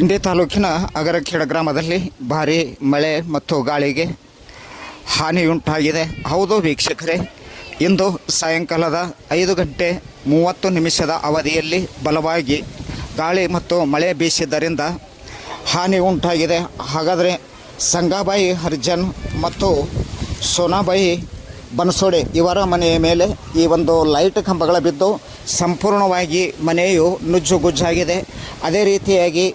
ಇಂಡಿ ತಾಲೂಕಿನ ಅಗರಖೇಡ ಗ್ರಾಮದಲ್ಲಿ ಭಾರಿ ಮಳೆ ಮತ್ತು ಗಾಳಿಗೆ ಹಾನಿಯುಂಟಾಗಿದೆ. ಹೌದು ವೀಕ್ಷಕರೇ, ಇಂದು ಸಾಯಂಕಾಲದ ಐದು ಗಂಟೆ ಮೂವತ್ತು ನಿಮಿಷದ ಅವಧಿಯಲ್ಲಿ ಬಲವಾಗಿ ಗಾಳಿ ಮತ್ತು ಮಳೆ ಬೀಸಿದ್ದರಿಂದ ಹಾನಿ ಉಂಟಾಗಿದೆ ಹಾಗಾದರೆ ಸಂಗಾಬಾಯಿ ಹರ್ಜನ್ ಮತ್ತು ಸೋನಾಬಾಯಿ ಬನಸೋಡೆ ಇವರ ಮನೆಯ ಮೇಲೆ ಈ ಒಂದು ಲೈಟ್ ಕಂಬಗಳ ಬಿದ್ದು ಸಂಪೂರ್ಣವಾಗಿ ಮನೆಯು ನುಜ್ಜುಗುಜ್ಜಾಗಿದೆ. ಅದೇ ರೀತಿಯಾಗಿ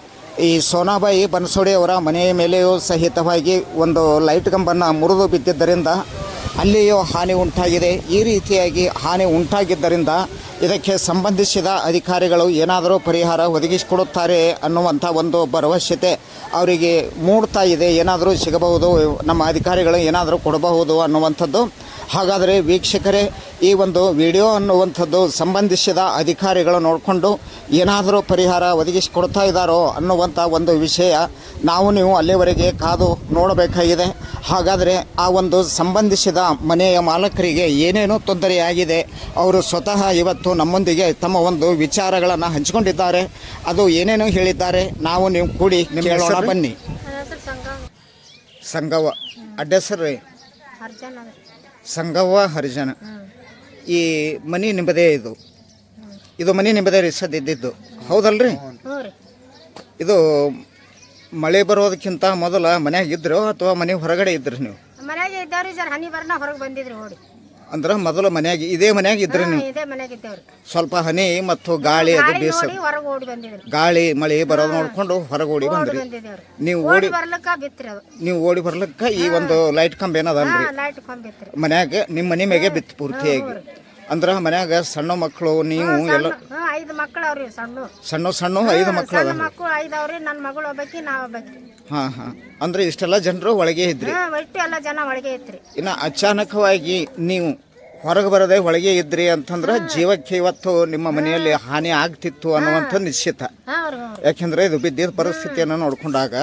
ಈ ಸೋನಾಬಾಯಿ ಬನಸೋಡಿ ಅವರ ಮನೆಯ ಮೇಲೆಯೂ ಸಹಿತವಾಗಿ ಒಂದು ಲೈಟ್ ಕಂಬನ್ನು ಮುರಿದು ಬಿದ್ದಿದ್ದರಿಂದ ಅಲ್ಲಿಯೂ ಹಾನಿ ಉಂಟಾಗಿದೆ. ಈ ರೀತಿಯಾಗಿ ಹಾನಿ ಉಂಟಾಗಿದ್ದರಿಂದ ಇದಕ್ಕೆ ಸಂಬಂಧಿಸಿದ ಅಧಿಕಾರಿಗಳು ಏನಾದರೂ ಪರಿಹಾರ ಒದಗಿಸಿಕೊಡುತ್ತಾರೆ ಅನ್ನುವಂಥ ಒಂದು ಭರವಸೆತೆ ಅವರಿಗೆ ಮೂಡ್ತಾ ಇದೆ. ಏನಾದರೂ ಸಿಗಬಹುದು, ನಮ್ಮ ಅಧಿಕಾರಿಗಳು ಏನಾದರೂ ಕೊಡಬಹುದು ಅನ್ನುವಂಥದ್ದು ಹಾಗಾದರೆ ವೀಕ್ಷಕರೇ ಈ ಒಂದು ವಿಡಿಯೋ ಅನ್ನುವಂಥದ್ದು ಸಂಬಂಧಿಸಿದ ಅಧಿಕಾರಿಗಳು ನೋಡಿಕೊಂಡು ಏನಾದರೂ ಪರಿಹಾರ ಒದಗಿಸಿಕೊಡ್ತಾ ಇದ್ದಾರೋ ಅನ್ನುವಂಥ ಒಂದು ವಿಷಯ ನಾವು ನೀವು ಅಲ್ಲಿವರೆಗೆ ಕಾದು ನೋಡಬೇಕಾಗಿದೆ. ಹಾಗಾದರೆ ಆ ಒಂದು ಸಂಬಂಧಿಸಿದ ಮನೆಯ ಮಾಲಕರಿಗೆ ಏನೇನು ತೊಂದರೆಯಾಗಿದೆ ಅವರು ಸ್ವತಃ ಇವತ್ತು ನಮ್ಮೊಂದಿಗೆ ತಮ್ಮ ಒಂದು ವಿಚಾರಗಳನ್ನು ಹಂಚಿಕೊಂಡಿದ್ದಾರೆ. ಅದು ಏನೇನು ಹೇಳಿದ್ದಾರೆ ನಾವು ನೀವು ಕೂಡಿ ಕೇಳೋಣ ಬನ್ನಿ. ಸಂಗವ ಹೆಸರು ಸಂಘ ಸಂಗವ್ವ ಹರಿಜನ. ಈ ಮನಿ ನಿಂಬದೇ ಇದು. ಇದು ಮನಿ ನಿಂಬದೇ ರೀ ಸದ್ ಇದ್ದಿದ್ದು. ಹೌದಲ್ರಿ? ಇದು ಮಳೆ ಬರೋದಕ್ಕಿಂತ ಮೊದಲ ಮನ್ಯಾಗ ಇದ್ರು ಅಥವಾ ಮನೆ ಹೊರಗಡೆ ಇದ್ರಿ ನೀವು? ಮನೆಯಾಗೆ ಇದ್ದೇವ್ರಿ ಸರ್ ಹನಿ ಬರ್ನ ಹೊರಗೆ ಬಂದಿದ್ರಿ ಓಡಿ ಅಂದ್ರೆ ಮೊದಲು ಮನ್ಯಾಗ ಇದೇ ಮನ್ಯಾಗ ಇದ್ರೆ ನೀವು ಇದೇ ಮನ್ಯಾಗ ಇದ್ದೇವ್ರಿ. ಸ್ವಲ್ಪ ಹನಿ ಮತ್ತು ಗಾಳಿ ಅದು ಗಾಳಿ ಬೀಸ. ನೋಡಿ ಹೊರಗೆ ಓಡಿ ಬಂದಿದ್ರಿ. ಗಾಳಿ ಮಳೆ ಬರೋದು ನೋಡ್ಕೊಂಡು ಹೊರಗೆ ಓಡಿ ಬಂದ್ರಿ. ಬಂದಿದ್ದೇವ್ರಿ. ನೀವು ಓಡಿ ಓಡಿ ಬರ್ಲಿಕ್ಕ ಬಿತ್ರಿ ಅದು. ನೀವು ಓಡಿ ಬರ್ಲಿಕ್ಕೆ ಈ ಒಂದು ಲೈಟ್ ಕಂಬ ಏನದಲ್ರಿ ಹಾ ಲೈಟ್ ಕೊಂಬಿತ್ರಿ ಮನ್ಯಾಗ ನಿಮ್ಮ ಮನೆ ಮ್ಯಾಗೆ ಬಿತ್ತು ಪೂರ್ತಿಯಾಗಿ. ಅಂದ್ರೆ ಮನ್ಯಾಗ ಸಣ್ಣ ಮಕ್ಕಳು ನೀವು ಎಲ್ಲ ಹ್ಞೂ ಐದು ಮಕ್ಕಳು ಅವ್ರಿ ಸಣ್ಣ. ಸಣ್ಣ ಸಣ್ಣ ಐದು ಮಕ್ಕಳು ಅದ ಮಕ್ಕಳು ಐದು ಅವ್ರಿ ನನ್ನ ಮಗಳು ಒಬ್ಬಾಕಿ ನಾ ಒಬ್ಬಾಕಿ. ಹಾಂ ಹಾಂ. ಅಂದ್ರೆ ಇಷ್ಟೆಲ್ಲ ಜನರು ಒಳಗೆ ಇದ್ರಿ? ಹ್ಞೂ ಒಟ್ಟು ಎಲ್ಲ ಜನ ಒಳಗೆ ಐತ್ರಿ ಇನ್ನು ಅಚಾನಕವಾಗಿ ನೀವು ಹೊರಗೆ ಬರದೆ ಒಳಗೆ ಇದ್ರಿ ಅಂತಂದ್ರೆ ಜೀವಕ್ಕೆ ಇವತ್ತು ನಿಮ್ಮ ಮನೆಯಲ್ಲಿ ಹಾನಿ ಆಗ್ತಿತ್ತು ಅನ್ನುವಂಥ ನಿಶ್ಚಿತ. ಯಾಕೆಂದ್ರೆ ಇದು ಬಿದ್ದಿದ್ದ ಪರಿಸ್ಥಿತಿಯನ್ನು ನೋಡಿಕೊಂಡಾಗ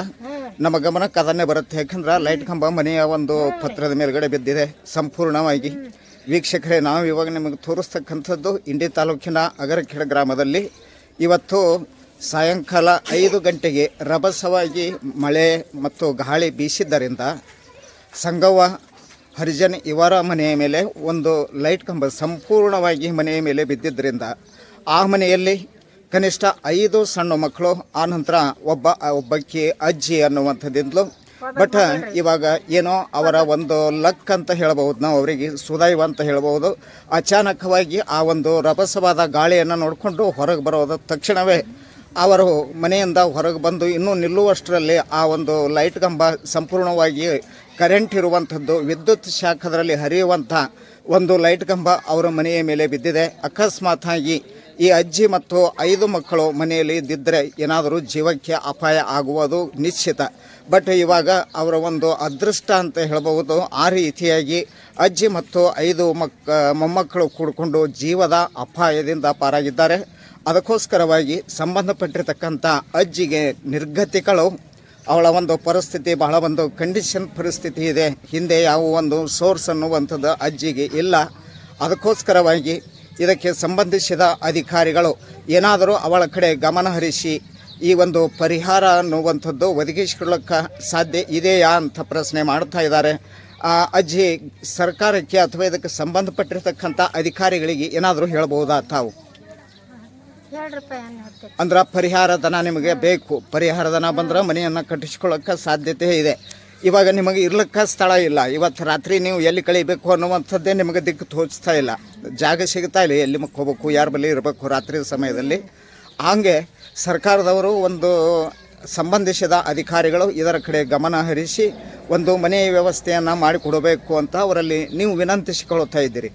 ನಮ್ಮ ಗಮನಕ್ಕೆ ಅದನ್ನೇ ಬರುತ್ತೆ. ಯಾಕಂದ್ರೆ ಲೈಟ್ ಕಂಬ ಮನೆಯ ಒಂದು ಪತ್ರದ ಮೇಲ್ಗಡೆ ಬಿದ್ದಿದೆ ಸಂಪೂರ್ಣವಾಗಿ. ವೀಕ್ಷಕರೇ, ನಾವು ಇವಾಗ ನಿಮಗೆ ತೋರಿಸ್ತಕ್ಕಂಥದ್ದು ಇಂಡಿ ತಾಲೂಕಿನ ಅಗರಖೇಡ ಗ್ರಾಮದಲ್ಲಿ. ಇವತ್ತು ಸಾಯಂಕಾಲ ಐದು ಗಂಟೆಗೆ ರಭಸವಾಗಿ ಮಳೆ ಮತ್ತು ಗಾಳಿ ಬೀಸಿದ್ದರಿಂದ ಸಂಗವ್ವ ಹರಿಜನ್ ಇವರ ಮನೆಯ ಮೇಲೆ ಒಂದು ಲೈಟ್ ಕಂಬ ಸಂಪೂರ್ಣವಾಗಿ ಮನೆಯ ಮೇಲೆ ಬಿದ್ದಿದ್ದರಿಂದ ಆ ಮನೆಯಲ್ಲಿ ಕನಿಷ್ಠ ಐದು ಸಣ್ಣ ಮಕ್ಕಳು ಆನಂತರ ಒಬ್ಬ ಒಬ್ಬಕ್ಕಿ ಅಜ್ಜಿ ಅನ್ನುವಂಥದ್ದಿಂದಲೂ ಬಟ್ ಇವಾಗ ಏನೋ ಅವರ ಒಂದು ಲಕ್ ಅಂತ ಹೇಳಬಹುದು. ನಾವು ಅವರಿಗೆ ಸುದೈವ ಅಂತ ಹೇಳಬಹುದು. ಅಚಾನಕವಾಗಿ ಆ ಒಂದು ರಭಸವಾದ ಗಾಳಿಯನ್ನು ನೋಡಿಕೊಂಡು ಹೊರಗೆ ಬರೋದ ತಕ್ಷಣವೇ ಅವರು ಮನೆಯಿಂದ ಹೊರಗೆ ಬಂದು ಇನ್ನೂ ನಿಲ್ಲುವಷ್ಟರಲ್ಲಿ ಆ ಒಂದು ಲೈಟ್ ಕಂಬ ಸಂಪೂರ್ಣವಾಗಿ ಕರೆಂಟ್ ಇರುವಂಥದ್ದು ವಿದ್ಯುತ್ ಶಾಖದಲ್ಲಿ ಹರಿಯುವಂಥ ಒಂದು ಲೈಟ್ ಕಂಬ ಅವರ ಮನೆಯ ಮೇಲೆ ಬಿದ್ದಿದೆ. ಅಕಸ್ಮಾತ್ ಆಗಿ ಈ ಅಜ್ಜಿ ಮತ್ತು ಐದು ಮಕ್ಕಳು ಮನೆಯಲ್ಲಿ ಇದ್ದಿದ್ದರೆ ಏನಾದರೂ ಜೀವಕ್ಕೆ ಅಪಾಯ ಆಗುವುದು ನಿಶ್ಚಿತ. ಬಟ್ ಇವಾಗ ಅವರ ಒಂದು ಅದೃಷ್ಟ ಅಂತ ಹೇಳಬಹುದು. ಆ ರೀತಿಯಾಗಿ ಅಜ್ಜಿ ಮತ್ತು ಐದು ಮಕ್ಕ ಮೊಮ್ಮಕ್ಕಳು ಕೂಡಿಕೊಂಡು ಜೀವದ ಅಪಾಯದಿಂದ ಪಾರಾಗಿದ್ದಾರೆ. ಅದಕ್ಕೋಸ್ಕರವಾಗಿ ಸಂಬಂಧಪಟ್ಟಿರತಕ್ಕಂಥ ಅಜ್ಜಿಗೆ ನಿರ್ಗತಿಗಳು ಅವಳ ಒಂದು ಪರಿಸ್ಥಿತಿ ಬಹಳ ಒಂದು ಕಂಡೀಷನ್ ಪರಿಸ್ಥಿತಿ ಇದೆ. ಹಿಂದೆ ಯಾವ ಒಂದು ಸೋರ್ಸ್ ಅನ್ನುವಂಥದ್ದು ಅಜ್ಜಿಗೆ ಇಲ್ಲ. ಅದಕ್ಕೋಸ್ಕರವಾಗಿ ಇದಕ್ಕೆ ಸಂಬಂಧಿಸಿದ ಅಧಿಕಾರಿಗಳು ಏನಾದರೂ ಅವಳ ಕಡೆ ಗಮನ ಹರಿಸಿ ಈ ಒಂದು ಪರಿಹಾರ ಅನ್ನುವಂಥದ್ದು ಒದಗಿಸಿಕೊಳ್ಳಕ್ಕೆ ಸಾಧ್ಯ ಇದೆಯಾ ಅಂತ ಪ್ರಶ್ನೆ ಮಾಡ್ತಾ ಇದ್ದಾರೆ. ಆ ಅಜ್ಜಿ ಸರ್ಕಾರಕ್ಕೆ ಅಥವಾ ಇದಕ್ಕೆ ಸಂಬಂಧಪಟ್ಟಿರ್ತಕ್ಕಂಥ ಅಧಿಕಾರಿಗಳಿಗೆ ಏನಾದರೂ ಹೇಳ್ಬೋದಾ ತಾವು? ಅಂದ್ರೆ ಪರಿಹಾರ ಧನ ನಿಮಗೆ ಬೇಕು. ಪರಿಹಾರ ಧನ ಬಂದ್ರೆ ಮನೆಯನ್ನು ಕಟ್ಟಿಸ್ಕೊಳ್ಳೋಕೆ ಸಾಧ್ಯತೆ ಇದೆ. ಇವಾಗ ನಿಮಗೆ ಇರ್ಲಿಕ್ಕೆ ಸ್ಥಳ ಇಲ್ಲ. ಇವತ್ತು ರಾತ್ರಿ ನೀವು ಎಲ್ಲಿ ಕಳಿಬೇಕು ಅನ್ನುವಂಥದ್ದೇ ನಿಮಗೆ ದಿಕ್ಕು ತೋಚ್ತಾ ಇಲ್ಲ. ಜಾಗ ಸಿಗ್ತಾ ಇಲ್ಲ. ಎಲ್ಲಿ ಹೋಗ್ಬೇಕು ಯಾರ ಬಳಿ ಇರಬೇಕು ರಾತ್ರಿ ಸಮಯದಲ್ಲಿ. ಹಾಗೆ ಸರ್ಕಾರದವರು ಒಂದು ಸಂಬಂಧಿಸಿದ ಅಧಿಕಾರಿಗಳು ಇದರ ಕಡೆ ಗಮನ ಹರಿಸಿ ಒಂದು ಮನೆ ವ್ಯವಸ್ಥೆಯನ್ನು ಮಾಡಿಕೊಡಬೇಕು ಅಂತ ಅವರಲ್ಲಿ ನೀವು ವಿನಂತಿಸಿಕೊಳ್ಳುತ್ತಾ ಇದ್ದೀರಿ.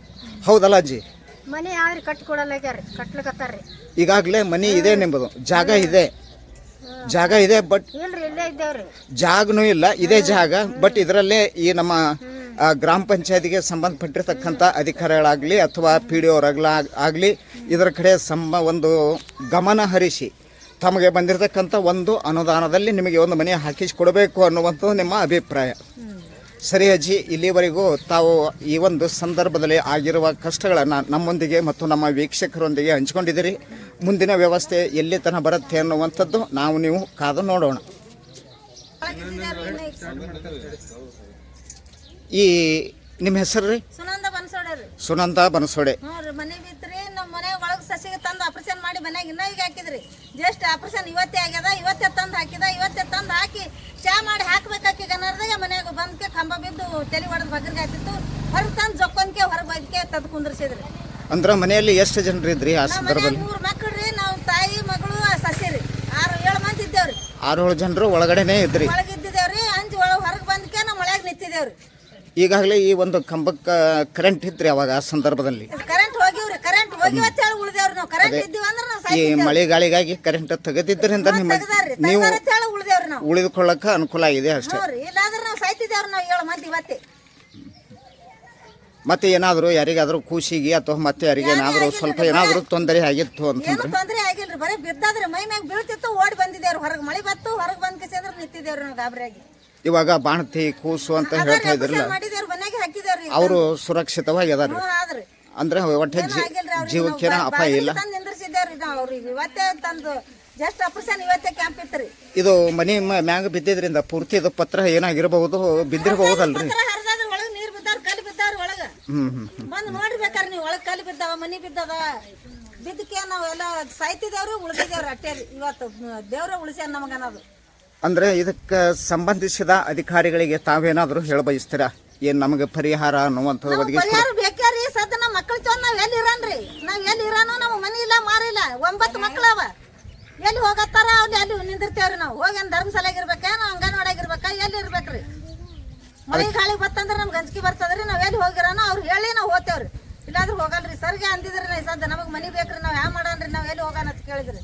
ಹೌದಲ್ಲ ಅಜ್ಜಿ? ಮನೆ ಯಾರು ಕಟ್ಲಿಕತ್ತಾರ್ರಿ. ಈಗಾಗಲೇ ಮನೆ ಇದೆ ನಿಮ್ಮದು. ಜಾಗ ಇದೆ. ಜಾಗ ಇದೆ ಬಟ್ ಇಲ್ರಿ ಇಲ್ಲೇ ಇದ್ದೇವ್ರಿ. ಜಾಗನೂ ಇಲ್ಲ ಇದೇ ಜಾಗ ಬಟ್ ಇದರಲ್ಲೇ ಈ ನಮ್ಮ ಆ, ಗ್ರಾಮ ಪಂಚಾಯತಿಗೆ ಸಂಬಂಧಪಟ್ಟಿರ್ತಕ್ಕಂಥ ಅಧಿಕಾರಿಗಳಾಗಲಿ ಅಥವಾ ಪಿ ಡಿ ಆಗಲಿ ಇದರ ಕಡೆ ಸಂಬ ಒಂದು ಗಮನ ಹರಿಸಿ ತಮಗೆ ಬಂದಿರತಕ್ಕಂಥ ಒಂದು ಅನುದಾನದಲ್ಲಿ ನಿಮಗೆ ಒಂದು ಮನೆ ಹಾಕಿಸಿಕೊಡಬೇಕು ಅನ್ನುವಂಥದ್ದು ನಿಮ್ಮ ಅಭಿಪ್ರಾಯ. ಸರಿ ಅಜ್ಜಿ ಇಲ್ಲಿವರೆಗೂ ತಾವು ಈ ಒಂದು ಸಂದರ್ಭದಲ್ಲಿ ಆಗಿರುವ ಕಷ್ಟಗಳನ್ನು ನಮ್ಮೊಂದಿಗೆ ಮತ್ತು ನಮ್ಮ ವೀಕ್ಷಕರೊಂದಿಗೆ ಹಂಚಿಕೊಂಡಿದ್ದೀರಿ. ಮುಂದಿನ ವ್ಯವಸ್ಥೆ ಎಲ್ಲಿ ತನ ಬರುತ್ತೆ ಅನ್ನುವಂಥದ್ದು ನಾವು ನೀವು ಕಾದು ನೋಡೋಣ. ಈ ನಿಮ್ಮ ಹೆಸರು ರೀ? ಸುನಂದ ಬನಸೋಡೆ ಮನೆ ಬಿತ್ರಿ ನಮ್ಮ ಮನೆ ಒಳಗೆ ಸಸಿಗೆ ತಂದು ಆಪರೇಷನ್ ಮಾಡಿ ಮನೆಗೆ ಇನ್ನೂ ಈಗ ಹಾಕಿದ್ರಿ. ಜಸ್ಟ್ ಆಪರೇಷನ್ ಇವತ್ತೇ ಆಗ್ಯದ ಇವತ್ತೇ ತಂದು ಹಾಕಿದ ಇವತ್ತೇ ತಂದು ಹಾಕಿ ಚಾ ಮಾಡಿ ಹಾಕ್ಬೇಕಾಕಿ ಅನ್ನೋದಾಗ ಮನ್ಯಾಗ ಬಂದ್ಕೆ ಕಂಬ ಬಿದ್ದು ತಲೆ ಹೊಡೆದು ಬಗ್ರಿಗೆ ಹಾಕಿತ್ತು ಹೊರಗೆ ತಂದು ಜೊಕ್ಕೊಂದ್ಕೆ ಹೊರಗೆ ಬಗ್ಕೆ ತಂದು ಕುಂದ್ರಿಸಿದ್ರಿ. ಅಂದ್ರೆ ಮನೆಯಲ್ಲಿ ಎಷ್ಟು ಜನರು ಇದ್ರಿ ಆ ಸಂದರ್ಭದಲ್ಲಿ? ಮೂರು ಮಕ್ಳು ನಾವು ತಾಯಿ ಮಗಳು ಸಸಿ ರೀ ಆರು ಏಳು ಮಂದಿ ಇದ್ದೇವ್ರಿ. ಆರೇಳು ಜನರು ಒಳಗಡೆನೇ ಇದ್ರಿ. ಒಳಗೆ ಇದ್ದಿದ್ದೇವ್ರಿ ಅಂಜು ಒಳಗೆ ಹೊರಗೆ ಬಂದ್ಕೆ ನಾವು ಮಳ್ಯಾಗ ನಿಂತಿದ್ದೇವ್ರಿ. ಈಗಾಗಲೇ ಈ ಒಂದು ಕಂಬಕ್ಕೆ ಕರೆಂಟ್ ಇದ್ರಿ ಅವಾಗ ಆ ಸಂದರ್ಭದಲ್ಲಿ. ಕರೆಂಟ್ ಹೋಗಿವ್ರಿ ಕರೆಂಟ್ ಹೋಗಿವತ್ತ ಹೇಳಿ ಉಳ್ದೇವ್ರಿ ನಾವು. ಕರೆಂಟ್ ಇದ್ದೀವಿ ಅಂದ್ರೆ ನಾವು ಈ ಮಳೆ ಮಳೆಗಾಳಿಗಾಗಿ ಕರೆಂಟ್ ತೆಗೆದಿದ್ದರಿಂದ ನಿಮ್ಮ ತೆಗ್ದಾರ್ರಿ. ನೀವು ತೆಗ್ದಾರ ಅಂತ ಹೇಳಿ ಉಳ್ದೇವ್ರಿ ನಾವು. ಉಳಿದುಕೊಳ್ಳಕ್ಕೆ ಅನುಕೂಲ ಆಗಿದೆ ಅಷ್ಟೇ. ಹ್ಞೂ ರೀ ಇಲ್ಲಾಂದ್ರೆ ನಾವು ಸಾಯ್ತಿದ್ದೇವ್ರಿ ನಾವು ಏಳು ಮಂದಿ ಇವತ್ತೇ ಮತ್ತೆ ಏನಾದರೂ ಯಾರಿಗಾದರೂ ಖುಷಿಗೆ ಅಥವಾ ಮತ್ತೆ ಯಾರಿಗೇನಾದರೂ ಸ್ವಲ್ಪ ಏನಾದರೂ ತೊಂದರೆ ಆಗಿತ್ತು ಅಂತ ಅಂತಂದ್ರೆ? ತೊಂದ್ರೆ ಆಗಿಲ್ರಿ ಬರೀ ಬಿದ್ದಾದ್ರೆ ಮೈ ಮ್ಯಾಗ ಬೀಳ್ತಿತ್ತು ಓಡಿ ಬಂದಿದ್ದೇವ್ರಿ ಹೊರಗೆ. ಮಳೆ ಬತ್ತು ಹೊರಗೆ ಬಂದ್ ಕಿಸಿ ಅಂದ್ರೆ ನಿಂತಿದ್ದೇವ್ರಿ ನಾವು ಗಾಬರಿಯಾಗಿ. ಇವಾಗ ಬಾಣತಿ ಕೂಸು ಅಂತ ಹೇಳ್ತಾ ಇದ್ರಲ್ಲ ಮಾಡಿದೇವ್ರಿ ಮನೆಗೆ ಹಾಕಿದೇವ್ರಿ ಅವರು ಸುರಕ್ಷಿತವಾಗಿ ಅದಾರ ಹ್ಞೂ ಆದ್ರಿ. ಅಂದ್ರೆ ಒಟ್ಟೆ ಜೀವಕ್ಕೆ ಜೀ ಆಗಿಲ್ರಿ ಅವ್ರಿಗೆ. ಜೀವಕ್ಕೇನ ಅಪಾಯ ಇಲ್ಲ. ಬಾಗಿಲಿಗೆ ತಂದು ನಿಂದ್ರಿಸಿದ್ದೇವ್ರಿ ನಾವು ಅವ್ರಿಗೆ ಇವತ್ತೇ ತಂದು ಜಸ್ಟ್ ಆಪರೇಷನ್ ಇವತ್ತೇ ಕ್ಯಾಂಪ್ ಇತ್ತು ರೀ. ಇದು ಮನೆ ಮ್ಯಾಗ ಬಿದ್ದಿದ್ರಿಂದ ಪೂರ್ತಿ ಇದು ಪತ್ರ ಏನಾಗಿರಬಹುದು ಬಿದ್ದಿರಬಹುದಲ್ರಿ? ಬಂದು ನೋಡಿರ್ಬೇಕಾರ ನೀವು ಒಳಗ್ ಕಲ್ಲು ಬಿದ್ದಾವ ಮನಿ ಬಿದ್ದಾವ? ಬಿದ್ದಕ್ಕೆ ನಾವೆಲ್ಲ ಎಲ್ಲ ಉಳಿದಿದ್ದೇವ್ರಿ ಅಟ್ಟೆ. ಇವತ್ತು ದೇವ್ರ ಉಳಿಸ್ಯಾನ ನಮಗನ್ನೋದು ಅಂದ್ರೆ ಇದಕ್ಕೆ ಸಂಬಂಧಿಸಿದ ಅಧಿಕಾರಿಗಳಿಗೆ ತಾವೇನಾದ್ರೂ ಹೇಳ ಬಯಸ್ತೀರಾ? ಏನ್ ನಮಗೆ ಪರಿಹಾರ ಅನ್ನುವಂಥದ್ದು ನಮ್ಗ್ ಒದಗಿಸ್ತೀರಾ ಪರಿಹಾರ ಬೇಕೇ ರೀ ಸದ್ದ ನಮ್ಮ ಮಕ್ಕಳು ನಾವು ನಾವ್ ಎಲ್ಲಿ ಇರನ್ರಿ? ನಾವ್ ಎಲ್ಲಿ ಇರಾನು ನಮ್ಮ ಮನಿ ಇಲ್ಲ ಮಾರಿಲ್ಲ ಒಂಬತ್ತು ಮಕ್ಕಳವ ಎಲ್ಲಿ ಹೋಗತ್ತಾರ ಅಲ್ಲಿ ಅಲ್ಲಿ ನಿಂದಿರ್ತೇವ್ರಿ ನಾವು. ಹೋಗಿ ಧರ್ಮಶಾಲೆಗೆ ಇರ್ಬೇಕಾ ನಾವು ಅಂಗನವಾಡಿಯಾಗ ಇರ್ಬೇಕಾ ಎಲ್ಲಿ ಇರ್ಬೇಕ್ರಿ? ಮಳೆ ಗಾಳಿ ಬತ್ತಂದ್ರ ನಮ್ಗೆ ಗಂಜಿಕೆ ಬರ್ತದ್ರಿ ನಾವ್ ಎಲ್ಲಿ ಹೋಗಿರಾನೋ ಅವ್ರು ಹೇಳಿ ನಾವು ಹೋತೇವ್ರಿ. ಇಲ್ಲಾಂದ್ರೆ ಹೋಗಲ್ರಿ. ಸರ್ಗೆ ಅಂದಿದ್ರಿ ನಾ ಸದ್ದ ನಮಗೆ ಮನಿ ಬೇಕ್ರಿ ನಾವ್ ಹ್ಯಾ ಮಾಡನ್ರಿ ನಾವ್ ಎಲ್ಲಿ ಹೋಗೋಣ ಅಂತ ಕೇಳಿದ್ರಿ.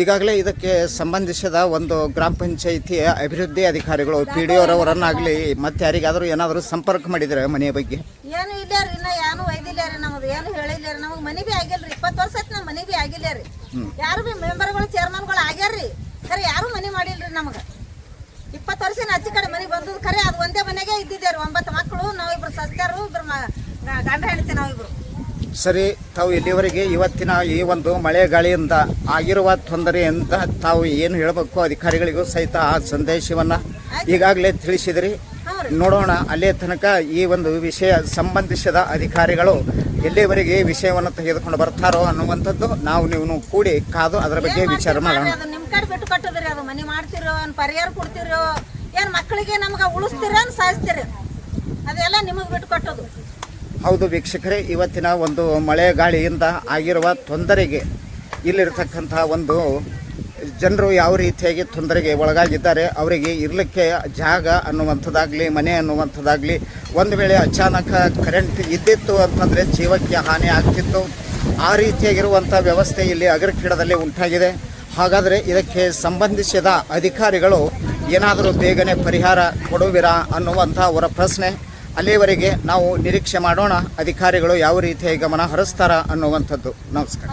ಈಗಾಗಲೇ ಇದಕ್ಕೆ ಸಂಬಂಧಿಸಿದ ಒಂದು ಗ್ರಾಮ ಪಂಚಾಯಿತಿ ಅಭಿವೃದ್ಧಿ ಅಧಿಕಾರಿಗಳು ಪಿ ಡಿ ಅವರವರನ್ನಾಗಲಿ ಮತ್ತೆ ಯಾರಿಗಾದರೂ ಏನಾದರೂ ಸಂಪರ್ಕ ಮಾಡಿದ್ರೆ ಮನೆಯ ಬಗ್ಗೆ? ಏನು ಇಲ್ಲ ರೀ ಇನ್ನ ಏನು ಒಯ್ದಿಲ್ಲ ರೀ ನಮ್ದು. ಏನು ಹೇಳಿಲ್ಲ ರೀ ನಮಗೆ ಮನೆ ಬಿ ರೀ ಇಪ್ಪತ್ತು ವರ್ಷ ಆಯ್ತು ನಮ್ಮ ಮನೆ ಬಿ ಆಗಿಲ್ಲ ರೀ ಯಾರು ಬಿ ಮೆಂಬರ್ಗಳು ಚೇರ್ಮನ್ಗಳು ಆಗ್ಯಾರ್ರಿ. ಖರೆ ಯಾರು ಮನೆ ಮಾಡಿಲ್ಲ ರೀ ನಮಗೆ. ಇಪ್ಪತ್ತು ವರ್ಷ ಆಚೆ ಕಡೆ ಮನೆಗೆ ಬಂದದ್ದು ಖರೆ ಅದು ಒಂದೇ ಮನೆಗೆ ಇದ್ದಿದ್ದೇವ್ರು. ಒಂಬತ್ತು ಮಕ್ಕಳು ನಾವಿಬ್ರು ಸಸ್ತಾರು ಇಬ್ರು ಗಂಡ ಹೆಂಡತಿ ನಾವಿಬ್ರು. ಸರಿ ತಾವು ಇಲ್ಲಿವರೆಗೆ ಇವತ್ತಿನ ಈ ಒಂದು ಮಳೆ ಗಾಳಿಯಿಂದ ಆಗಿರುವ ಅಂತ ತಾವು ಏನು ಹೇಳಬೇಕು ಅಧಿಕಾರಿಗಳಿಗೂ ಸಹಿತ ಆ ಸಂದೇಶವನ್ನು ಈಗಾಗಲೇ ತಿಳಿಸಿದ್ರಿ. ನೋಡೋಣ ಅಲ್ಲೇ ತನಕ ಈ ಒಂದು ವಿಷಯ ಸಂಬಂಧಿಸಿದ ಅಧಿಕಾರಿಗಳು ಎಲ್ಲಿವರೆಗೆ ಈ ವಿಷಯವನ್ನು ತೆಗೆದುಕೊಂಡು ಬರ್ತಾರೋ ಅನ್ನುವಂಥದ್ದು ನಾವು ನೀವು ಕೂಡಿ ಕಾದು ಅದರ ಬಗ್ಗೆ ವಿಚಾರ ಮಾಡೋಣ. ಬಿಟ್ಟು ಕಟ್ಟದ್ರಿ ಅದು? ಮನೆ ಮಾಡ್ತಿರೋ ಏನು ಪರಿಹಾರ ಕೊಡ್ತಿರೋ, ಏನು ಮಕ್ಕಳಿಗೆ ನಮ್ಗೆ ಉಳಿಸ್ತೀರ ಸಾಯಿಸ್ತೀರಿ? ಅದೆಲ್ಲ ನಿಮಗೆ ಬಿಟ್ಟು ಕಟ್ಟೋದು. ಹೌದು ವೀಕ್ಷಕರೇ, ಇವತ್ತಿನ ಒಂದು ಮಳೆ ಗಾಳಿಯಿಂದ ಆಗಿರುವ ತೊಂದರೆಗೆ ಇಲ್ಲಿರ್ತಕ್ಕಂಥ ಒಂದು ಜನರು ಯಾವ ರೀತಿಯಾಗಿ ತೊಂದರೆಗೆ ಒಳಗಾಗಿದ್ದಾರೆ, ಅವರಿಗೆ ಇರಲಿಕ್ಕೆ ಜಾಗ ಅನ್ನುವಂಥದ್ದಾಗಲಿ, ಮನೆ ಅನ್ನುವಂಥದ್ದಾಗಲಿ, ಒಂದು ವೇಳೆ ಅಚಾನಕ ಕರೆಂಟ್ ಇದ್ದಿತ್ತು ಅಂತಂದರೆ ಜೀವಕ್ಕೆ ಹಾನಿ ಆಗ್ತಿತ್ತು. ಆ ರೀತಿಯಾಗಿರುವಂಥ ವ್ಯವಸ್ಥೆ ಇಲ್ಲಿ ಅಗರಕೀಡದಲ್ಲಿ ಉಂಟಾಗಿದೆ. ಹಾಗಾದರೆ ಇದಕ್ಕೆ ಸಂಬಂಧಿಸಿದ ಅಧಿಕಾರಿಗಳು ಏನಾದರೂ ಬೇಗನೆ ಪರಿಹಾರ ಕೊಡುವಿರಾ ಅನ್ನುವಂಥ ಅವರ ಪ್ರಶ್ನೆ. ಅಲ್ಲಿಯವರೆಗೆ ನಾವು ನಿರೀಕ್ಷೆ ಮಾಡೋಣ, ಅಧಿಕಾರಿಗಳು ಯಾವ ರೀತಿಯ ಗಮನ ಹರಿಸ್ತಾರ ಅನ್ನುವಂಥದ್ದು. ನಮಸ್ಕಾರ.